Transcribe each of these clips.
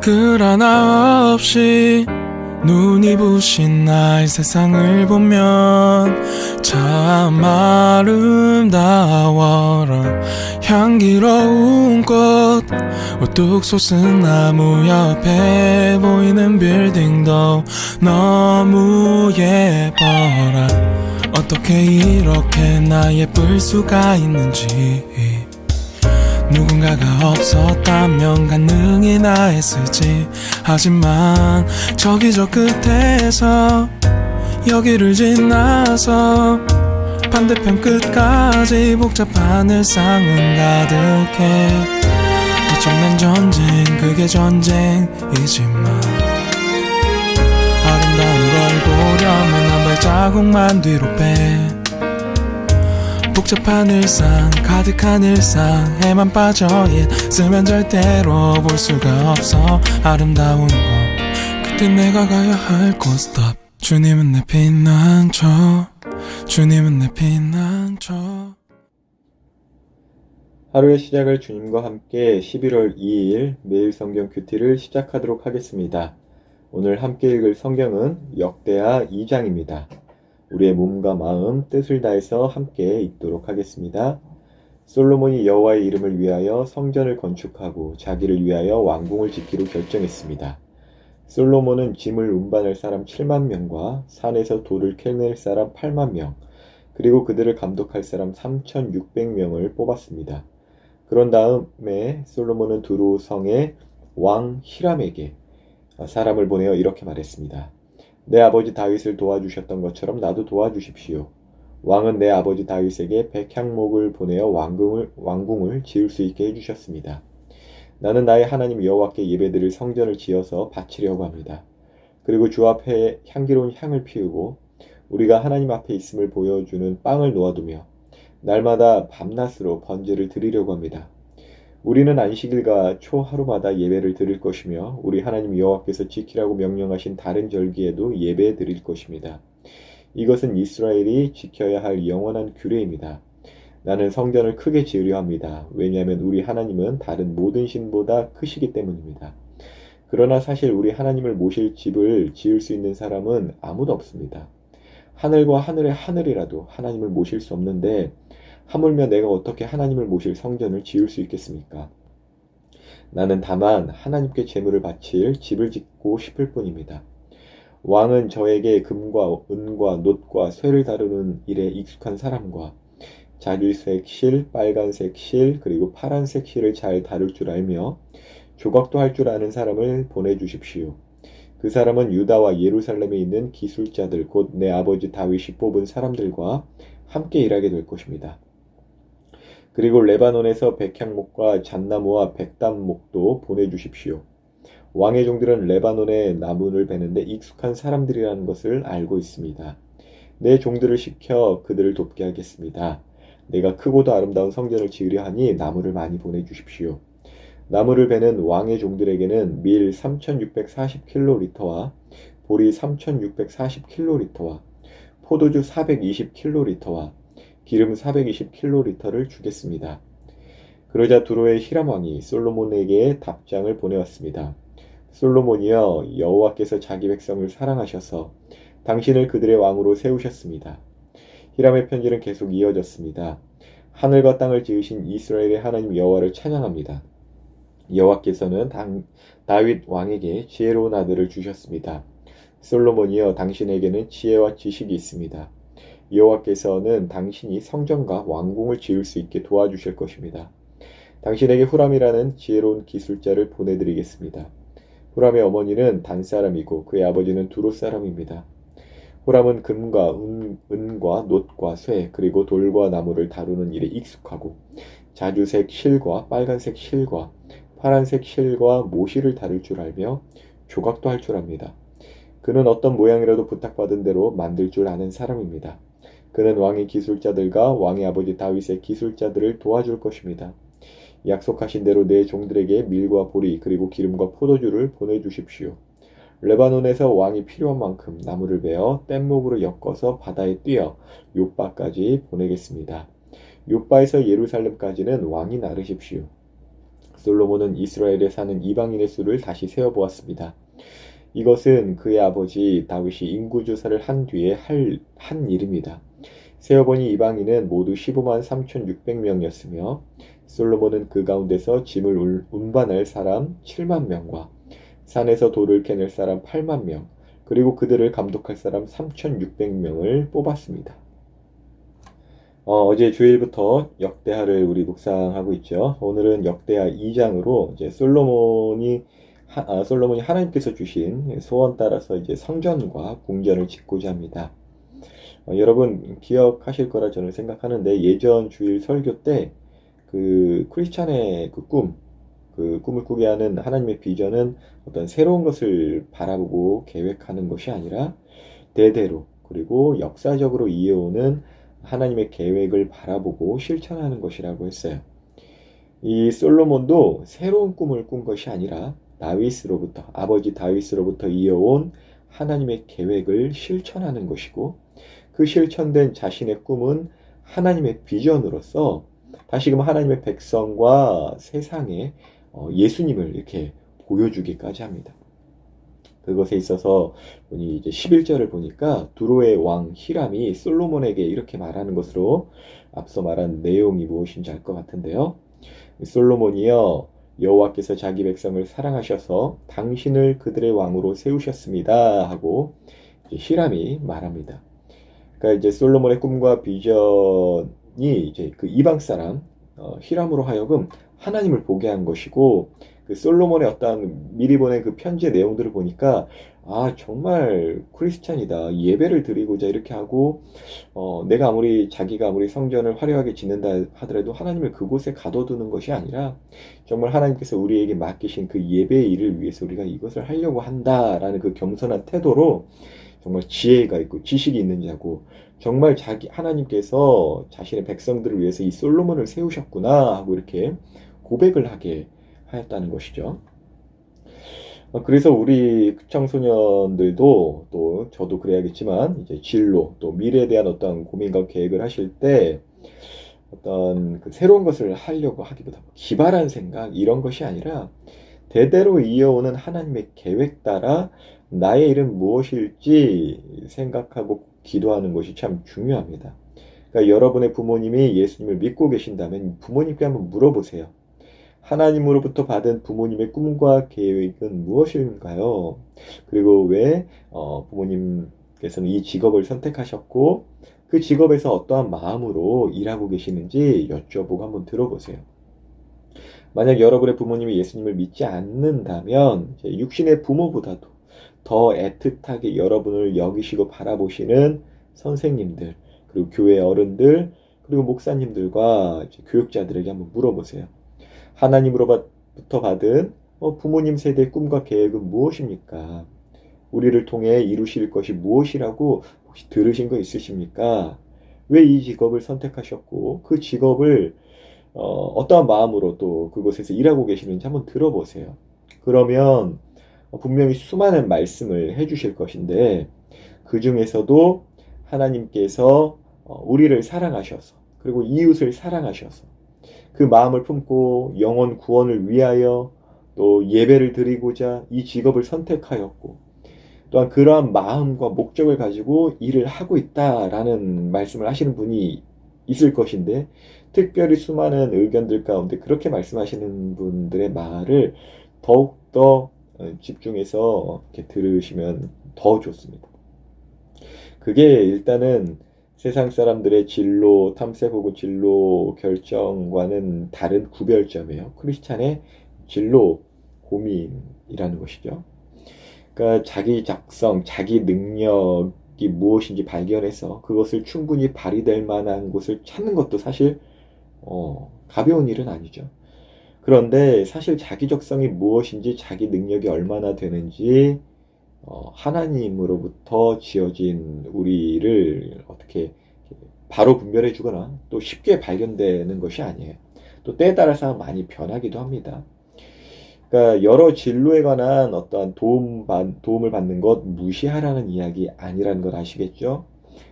글 하나 없이 눈이 부신 나의 세상을 보면 참 아름다워라. 향기로운 꽃 우뚝 솟은 나무 옆에 보이는 빌딩도 너무 예뻐라. 어떻게 이렇게 나 예쁠 수가 있는지 누군가가 없었다면 가능이나 했을지. 하지만 저기 저 끝에서 여기를 지나서 반대편 끝까지 복잡한 일상은 가득해. 어쩌면 전쟁 그게 전쟁이지만 아름다운 걸 보려면 한 발자국만 뒤로 빼 복잡한 일상 가득한 일상 에만 빠져 있으면 절대로 볼 수가 없어 아름다운 것 그때 내가 가야 할곳 stop 주님은 내 피난처 주님은 내 피난처 하루의 시작을 주님과 함께 11월 2일 매일 성경 큐티를 시작하도록 하겠습니다. 오늘 함께 읽을 성경은 역대하 2장입니다. 우리의 몸과 마음, 뜻을 다해서 함께 읽도록 하겠습니다. 솔로몬이 여호와의 이름을 위하여 성전을 건축하고 자기를 위하여 왕궁을 짓기로 결정했습니다. 솔로몬은 짐을 운반할 사람 7만 명과 산에서 돌을 캐낼 사람 8만 명, 그리고 그들을 감독할 사람 3,600명을 뽑았습니다. 그런 다음에 솔로몬은 두루 성의 왕 히람에게 사람을 보내어 이렇게 말했습니다. 내 아버지 다윗을 도와주셨던 것처럼 나도 도와주십시오. 왕은 내 아버지 다윗에게 백향목을 보내어 왕궁을, 왕궁을 지을 수 있게 해주셨습니다. 나는 나의 하나님 여호와께 예배드릴 성전을 지어서 바치려고 합니다. 그리고 주 앞에 향기로운 향을 피우고 우리가 하나님 앞에 있음을 보여주는 빵을 놓아두며 날마다 밤낮으로 번제를 드리려고 합니다. 우리는 안식일과 초하루마다 예배를 드릴 것이며 우리 하나님 여호와께서 지키라고 명령하신 다른 절기에도 예배 드릴 것입니다. 이것은 이스라엘이 지켜야 할 영원한 규례입니다. 나는 성전을 크게 지으려 합니다. 왜냐하면 우리 하나님은 다른 모든 신보다 크시기 때문입니다. 그러나 사실 우리 하나님을 모실 집을 지을 수 있는 사람은 아무도 없습니다. 하늘과 하늘의 하늘이라도 하나님을 모실 수 없는데 하물며 내가 어떻게 하나님을 모실 성전을 지을 수 있겠습니까? 나는 다만 하나님께 제물을 바칠 집을 짓고 싶을 뿐입니다. 왕은 저에게 금과 은과 놋과 쇠를 다루는 일에 익숙한 사람과 자주색 실, 빨간색 실, 그리고 파란색 실을 잘 다룰 줄 알며 조각도 할 줄 아는 사람을 보내주십시오. 그 사람은 유다와 예루살렘에 있는 기술자들, 곧 내 아버지 다윗이 뽑은 사람들과 함께 일하게 될 것입니다. 그리고 레바논에서 백향목과 잣나무와 백담목도 보내주십시오. 왕의 종들은 레바논의 나무를 베는데 익숙한 사람들이라는 것을 알고 있습니다. 내 종들을 시켜 그들을 돕게 하겠습니다. 내가 크고도 아름다운 성전을 지으려 하니 나무를 많이 보내주십시오. 나무를 베는 왕의 종들에게는 밀 3640킬로리터와 보리 3640킬로리터와 포도주 420킬로리터와 기름 420킬로리터를 주겠습니다. 그러자 두로의 히람 왕이 솔로몬에게 답장을 보내왔습니다. 솔로몬이여 여호와께서 자기 백성을 사랑하셔서 당신을 그들의 왕으로 세우셨습니다. 히람의 편지는 계속 이어졌습니다. 하늘과 땅을 지으신 이스라엘의 하나님 여호와를 찬양합니다. 여호와께서는 당, 다윗 왕에게 지혜로운 아들을 주셨습니다. 솔로몬이여 당신에게는 지혜와 지식이 있습니다. 여호와께서는 당신이 성전과 왕궁을 지을 수 있게 도와주실 것입니다. 당신에게 후람이라는 지혜로운 기술자를 보내드리겠습니다. 후람의 어머니는 단 사람이고 그의 아버지는 두로 사람입니다. 후람은 금과 은, 은과 놋과 쇠 그리고 돌과 나무를 다루는 일에 익숙하고 자주색 실과 빨간색 실과 파란색 실과 모시를 다룰 줄 알며 조각도 할 줄 압니다. 그는 어떤 모양이라도 부탁받은 대로 만들 줄 아는 사람입니다. 그는 왕의 기술자들과 왕의 아버지 다윗의 기술자들을 도와줄 것입니다. 약속하신 대로 내 종들에게 밀과 보리 그리고 기름과 포도주를 보내주십시오. 레바논에서 왕이 필요한 만큼 나무를 베어 뗏목으로 엮어서 바다에 뛰어 요바까지 보내겠습니다. 요바에서 예루살렘까지는 왕이 나르십시오. 솔로몬은 이스라엘에 사는 이방인의 수를 다시 세어보았습니다. 이것은 그의 아버지 다윗이 인구조사를 한 뒤에 할, 한 일입니다. 세어보니 이방인은 모두 15만 3,600명이었으며 솔로몬은 그 가운데서 짐을 울- 운반할 사람 7만 명과 산에서 돌을 캐낼 사람 8만 명, 그리고 그들을 감독할 사람 3,600명을 뽑았습니다. 어, 제 주일부터 역대하를 우리 묵상하고 있죠. 오늘은 역대하 2장으로 이제 솔로몬이 하, 아, 솔로몬이 하나님께서 주신 소원 따라서 이제 성전과 궁전을 짓고자 합니다. 어, 여러분 기억하실 거라 저는 생각하는데 예전 주일 설교 때 그 크리스찬의 그 꿈, 그 꿈을 꾸게 하는 하나님의 비전은 어떤 새로운 것을 바라보고 계획하는 것이 아니라 대대로 그리고 역사적으로 이어오는 하나님의 계획을 바라보고 실천하는 것이라고 했어요. 이 솔로몬도 새로운 꿈을 꾼 것이 아니라 다윗으로부터 아버지 다윗으로부터 이어온 하나님의 계획을 실천하는 것이고 그 실천된 자신의 꿈은 하나님의 비전으로서 다시금 하나님의 백성과 세상에 어, 예수님을 이렇게 보여주기까지 합니다. 그것에 있어서 보니 이제 11절을 보니까 두로의 왕 히람이 솔로몬에게 이렇게 말하는 것으로 앞서 말한 내용이 무엇인지 알 것 같은데요. 솔로몬이여 여호와께서 자기 백성을 사랑하셔서 당신을 그들의 왕으로 세우셨습니다 하고 히람이 말합니다. 그러니까 이제 솔로몬의 꿈과 비전이 이제 그 이방 사람 어, 히람으로 하여금 하나님을 보게 한 것이고 그 솔로몬의 어떤 미리 보낸 그 편지의 내용들을 보니까 아 정말 크리스찬이다. 예배를 드리고자 이렇게 하고 어, 내가 아무리 자기가 아무리 성전을 화려하게 짓는다 하더라도 하나님을 그곳에 가둬두는 것이 아니라 정말 하나님께서 우리에게 맡기신 그 예배의 일을 위해서 우리가 이것을 하려고 한다라는 그 겸손한 태도로 정말 지혜가 있고 지식이 있는 자고 정말 자기 하나님께서 자신의 백성들을 위해서 이 솔로몬을 세우셨구나 하고 이렇게 고백을 하게 하였다는 것이죠. 어, 그래서 우리 청소년들도 또 저도 그래야겠지만 이제 진로 또 미래에 대한 어떤 고민과 계획을 하실 때 어떤 그 새로운 것을 하려고 하기보다 기발한 생각 이런 것이 아니라 대대로 이어오는 하나님의 계획 따라 나의 일은 무엇일지 생각하고 기도하는 것이 참 중요합니다. 그러니까 여러분의 부모님이 예수님을 믿고 계신다면 부모님께 한번 물어보세요. 하나님으로부터 받은 부모님의 꿈과 계획은 무엇인가요? 그리고 왜 어, 부모님께서는 이 직업을 선택하셨고 그 직업에서 어떠한 마음으로 일하고 계시는지 여쭤보고 한번 들어보세요. 만약 여러분의 부모님이 예수님을 믿지 않는다면 육신의 부모보다도 더 애틋하게 여러분을 여기시고 바라보시는 선생님들 그리고 교회 어른들 그리고 목사님들과 교육자들에게 한번 물어보세요. 하나님으로부터 받은 어, 부모님 세대의 꿈과 계획은 무엇입니까? 우리를 통해 이루실 것이 무엇이라고 혹시 들으신 거 있으십니까? 왜 이 직업을 선택하셨고 그 직업을 어, 떠한 마음으로 또 그곳에서 일하고 계시는지 한번 들어보세요. 그러면 분명히 수많은 말씀을 해주실 것인데 그 중에서도 하나님께서 어, 우리를 사랑하셔서 그리고 이웃을 사랑하셔서 그 마음을 품고 영혼 구원을 위하여 또 예배를 드리고자 이 직업을 선택하였고 또한 그러한 마음과 목적을 가지고 일을 하고 있다라는 말씀을 하시는 분이 있을 것인데 특별히 수많은 의견들 가운데 그렇게 말씀하시는 분들의 말을 더욱더 집중해서 이렇게 들으시면 더 좋습니다. 그게 일단은 세상 사람들의 진로 탐색 혹은 진로 결정과는 다른 구별점이에요. 크리스찬의 진로 고민이라는 것이죠. 그러니까 자기 작성, 자기 능력이 무엇인지 발견해서 그것을 충분히 발휘될 만한 곳을 찾는 것도 사실 어, 가벼운 일은 아니죠. 그런데 사실 자기 적성이 무엇인지 자기 능력이 얼마나 되는지 어, 하나님으로부터 지어진 우리를 어떻게 바로 분별해 주거나 또 쉽게 발견되는 것이 아니에요. 또 때에 따라서 많이 변하기도 합니다. 그러니까 여러 진로에 관한 어떠한 도움, 도움을 받는 것 무시하라는 이야기 아니라는 걸 아시겠죠?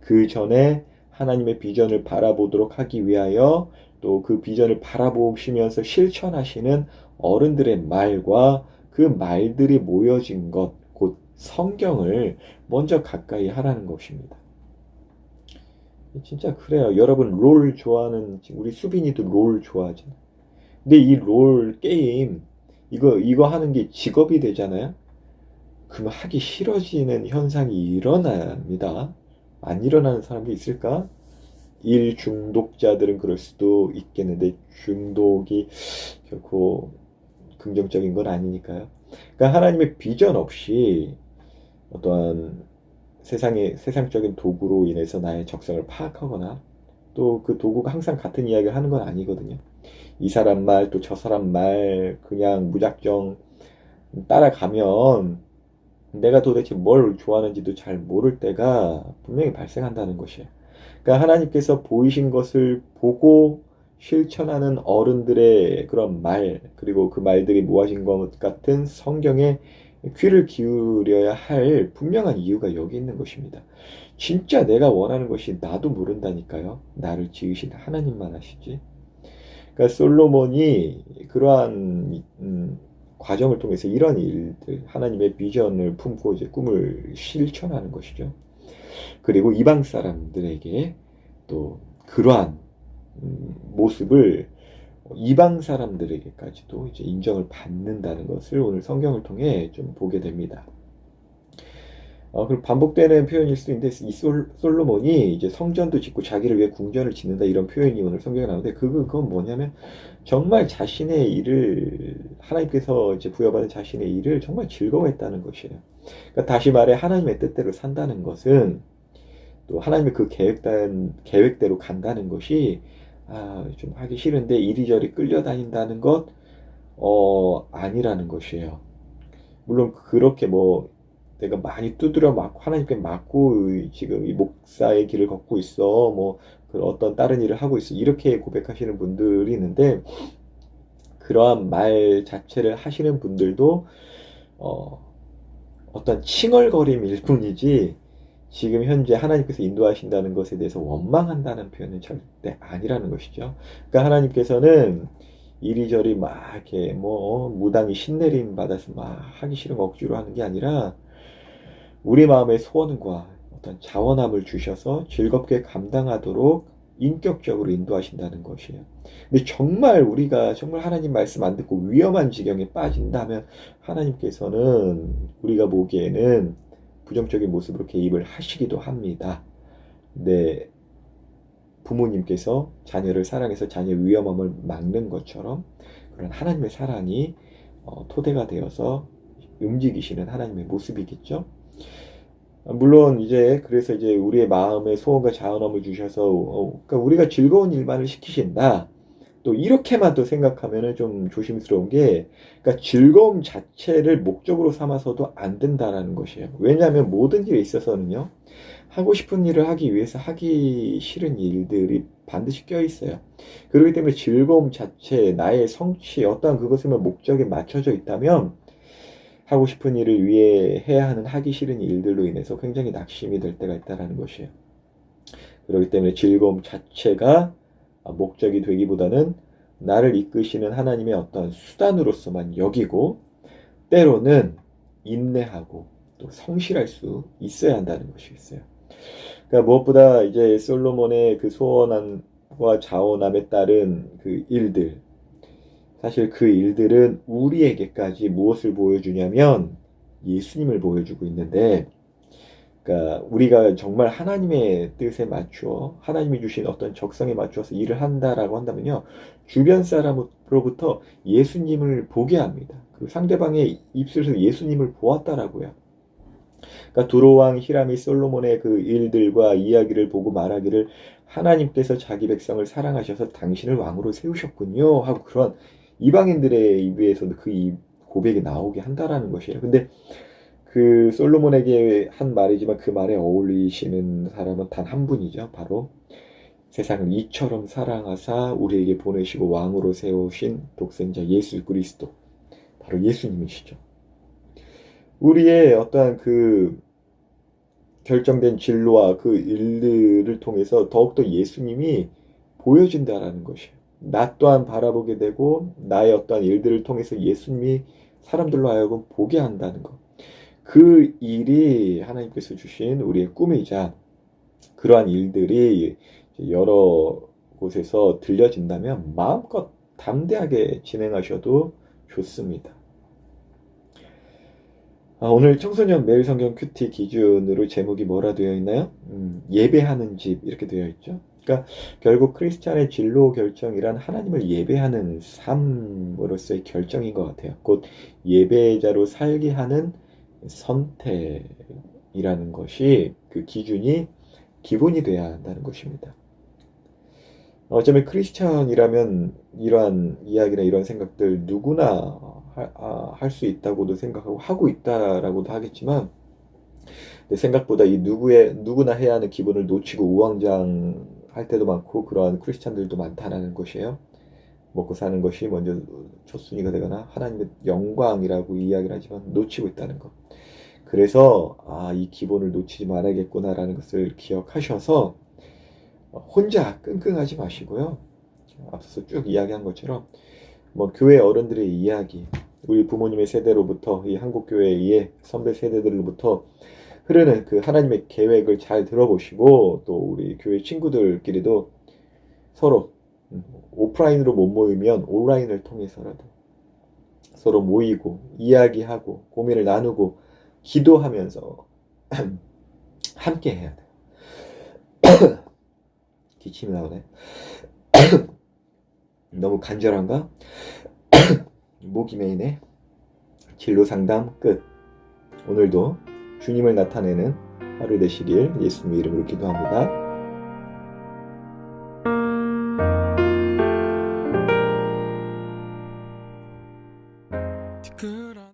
그 전에 하나님의 비전을 바라보도록 하기 위하여 또 그 비전을 바라보시면서 실천하시는 어른들의 말과 그 말들이 모여진 것, 곧 성경을 먼저 가까이 하라는 것입니다. 진짜 그래요. 여러분 롤 좋아하는 우리 수빈이도 롤 좋아하잖아요. 근데 이 롤 게임 이거 이거 하는 게 직업이 되잖아요. 그러면 하기 싫어지는 현상이 일어납니다. 안 일어나는 사람도 있을까? 일 중독자들은 그럴 수도 있겠는데 중독이 결코 긍정적인 건 아니니까요. 그러니까 하나님의 비전 없이 어떠한 세상의 세상적인 도구로 인해서 나의 적성을 파악하거나 또 그 도구가 항상 같은 이야기를 하는 건 아니거든요. 이 사람 말 또 저 사람 말 그냥 무작정 따라가면 내가 도대체 뭘 좋아하는지도 잘 모를 때가 분명히 발생한다는 것이에요. 그러니까 하나님께서 보이신 것을 보고 실천하는 어른들의 그런 말, 그리고 그 말들이 모아진 것 같은 성경에 귀를 기울여야 할 분명한 이유가 여기 있는 것입니다. 진짜 내가 원하는 것이 나도 모른다니까요. 나를 지으신 하나님만 아시지. 그러니까 솔로몬이 그러한 음, 과정을 통해서 이런 일들, 하나님의 비전을 품고 이제 꿈을 실천하는 것이죠. 그리고 이방 사람들에게 또 그러한 음, 모습을 이방 사람들에게까지도 이제 인정을 받는다는 것을 오늘 성경을 통해 좀 보게 됩니다. 어, 그리고 반복되는 표현일 수도 있는데 이 솔, 솔로몬이 이제 성전도 짓고 자기를 위해 궁전을 짓는다 이런 표현이 오늘 성경에 나오는데 그건, 그건 뭐냐면 정말 자신의 일을 하나님께서 이제 부여받은 자신의 일을 정말 즐거워했다는 것이에요. 그러니까 다시 말해 하나님의 뜻대로 산다는 것은 또 하나님의 그 계획된 계획대로 간다는 것이 아, 좀 하기 싫은데 이리저리 끌려다닌다는 것 어, 아니라는 것이에요. 물론 그렇게 뭐 내가 많이 두드려 맞고 하나님께 맞고 지금 이 목사의 길을 걷고 있어 뭐 어떤 다른 일을 하고 있어 이렇게 고백하시는 분들이 있는데 그러한 말 자체를 하시는 분들도 어, 어떤 칭얼거림일 뿐이지 지금 현재 하나님께서 인도하신다는 것에 대해서 원망한다는 표현은 절대 아니라는 것이죠. 그러니까 하나님께서는 이리저리 막 이렇게 뭐 무당이 신내림 받아서 막 하기 싫은 억지로 하는 게 아니라 우리 마음의 소원과 어떤 자원함을 주셔서 즐겁게 감당하도록 인격적으로 인도하신다는 것이에요. 근데 정말 우리가 정말 하나님 말씀 안 듣고 위험한 지경에 빠진다면 하나님께서는 우리가 보기에는 부정적인 모습으로 개입을 하시기도 합니다. 네. 부모님께서 자녀를 사랑해서 자녀 위험함을 막는 것처럼 그런 하나님의 사랑이 어, 토대가 되어서 움직이시는 하나님의 모습이겠죠. 물론 이제 그래서 이제 우리의 마음에 소원과 자원함을 주셔서 어, 그러니까 우리가 즐거운 일만을 시키신다. 또 이렇게만 또 생각하면은 좀 조심스러운 게 그러니까 즐거움 자체를 목적으로 삼아서도 안 된다라는 것이에요. 왜냐하면 모든 일에 있어서는요. 하고 싶은 일을 하기 위해서 하기 싫은 일들이 반드시 껴 있어요. 그렇기 때문에 즐거움 자체, 나의 성취, 어떠한 그것에만 목적에 맞춰져 있다면 하고 싶은 일을 위해 해야 하는 하기 싫은 일들로 인해서 굉장히 낙심이 될 때가 있다라는 것이에요. 그렇기 때문에 즐거움 자체가 목적이 되기보다는 나를 이끄시는 하나님의 어떤 수단으로서만 여기고 때로는 인내하고 또 성실할 수 있어야 한다는 것이 있어요. 그러니까 무엇보다 이제 솔로몬의 그 소원과 자원함에 따른 그 일들 사실 그 일들은 우리에게까지 무엇을 보여주냐면 예수님을 보여주고 있는데 그러니까 우리가 정말 하나님의 뜻에 맞추어 하나님이 주신 어떤 적성에 맞추어서 일을 한다라고 한다면요 주변 사람으로부터 예수님을 보게 합니다. 그 상대방의 입술에서 예수님을 보았다라고요. 그러니까 두로왕 히람이 솔로몬의 그 일들과 이야기를 보고 말하기를 하나님께서 자기 백성을 사랑하셔서 당신을 왕으로 세우셨군요 하고 그런 이방인들의 입에서도 그 고백이 나오게 한다라는 것이에요. 근데 그 솔로몬에게 한 말이지만 그 말에 어울리시는 사람은 단 한 분이죠. 바로 세상을 이처럼 사랑하사 우리에게 보내시고 왕으로 세우신 독생자 예수 그리스도. 바로 예수님이시죠. 우리의 어떠한 그 결정된 진로와 그 일들을 통해서 더욱더 예수님이 보여진다라는 것이에요. 나 또한 바라보게 되고 나의 어떠한 일들을 통해서 예수님이 사람들로 하여금 보게 한다는 것. 그 일이 하나님께서 주신 우리의 꿈이자 그러한 일들이 여러 곳에서 들려진다면 마음껏 담대하게 진행하셔도 좋습니다. 아, 오늘 청소년 매일 성경 큐티 기준으로 제목이 뭐라 되어 있나요? 음, 예배하는 집 이렇게 되어 있죠. 그러니까 결국 크리스찬의 진로 결정이란 하나님을 예배하는 삶으로서의 결정인 것 같아요. 곧 예배자로 살게 하는 선택이라는 것이 그 기준이 기본이 돼야 한다는 것입니다. 어쩌면 크리스찬이라면 이러한 이야기나 이런 생각들 누구나 아, 할수 있다고도 생각하고 하고 있다라고도 하겠지만 생각보다 이 누구의 누구나 해야 하는 기본을 놓치고 우왕좌왕 할 때도 많고 그러한 크리스찬들도 많다라는 것이에요. 먹고 사는 것이 먼저 첫순위가 되거나 하나님의 영광이라고 이야기를 하지만 놓치고 있다는 것. 그래서 아, 이 기본을 놓치지 말아야겠구나라는 것을 기억하셔서 혼자 끙끙하지 마시고요. 앞서서 쭉 이야기한 것처럼 뭐 교회 어른들의 이야기, 우리 부모님의 세대로부터 이 한국 교회의 선배 세대들로부터 흐르는 그 하나님의 계획을 잘 들어보시고 또 우리 교회 친구들끼리도 서로 음, 오프라인으로 못 모이면 온라인을 통해서라도 서로 모이고 이야기하고 고민을 나누고 기도하면서 함께 해야 돼요. 기침이 나오네. 너무 간절한가? 목이 메이네. 진로 상담 끝. 오늘도 주님을 나타내는 하루 되시길 예수님의 이름으로 기도합니다.